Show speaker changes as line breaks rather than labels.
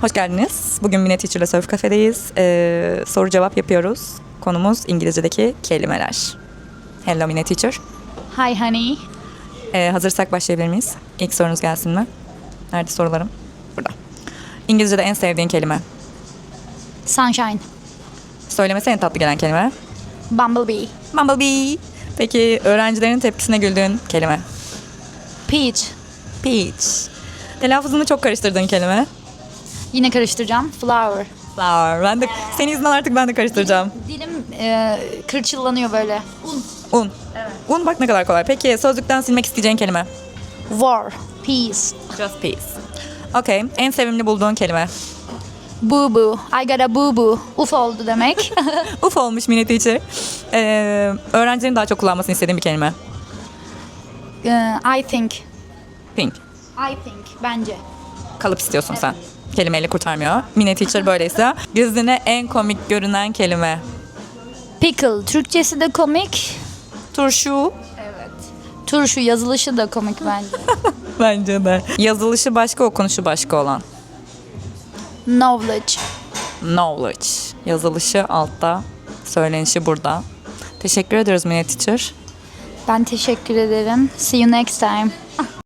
Hoş geldiniz. Bugün Mine Teacher ile Surf Cafe'deyiz. Ee, soru cevap yapıyoruz. Konumuz İngilizce'deki kelimeler. Hello Mine Teacher.
Hi honey.
Ee, hazırsak başlayabilir miyiz? İlk sorunuz gelsin mi? Nerede sorularım? Burada. İngilizce'de en sevdiğin kelime.
Sunshine.
Söylemesi en tatlı gelen kelime.
Bumblebee.
Bumblebee. Peki öğrencilerin tepkisine güldüğün kelime.
Peach.
Peach. Telaffuzunu çok karıştırdığın kelime.
Yine karıştıracağım. Flower.
Flower. Ben de, senin yüzünden artık ben de karıştıracağım.
Dilim e, kırçıllanıyor böyle. Un.
Un. Un bak ne kadar kolay. Peki sözlükten silmek isteyeceğin kelime.
War. Peace.
Just peace. Okay. En sevimli bulduğun kelime.
Boo boo. I got a boo boo. Uf oldu demek.
Uf olmuş mini teacher. Ee, öğrencilerin daha çok kullanmasını istediğim bir kelime.
E, I think.
Pink.
I think. Bence.
Kalıp istiyorsun sen. Kelimeyle kurtarmıyor. Mini teacher böyleyse. Gözüne en komik görünen kelime.
Pickle. Türkçesi de komik.
Turşu.
Turşu yazılışı da komik bence.
Bence de. Yazılışı başka, okunuşu başka olan.
Knowledge.
Knowledge. Yazılışı altta, söylenişi burada. Teşekkür ediyoruz Mini Teacher.
Ben teşekkür ederim. See you next time.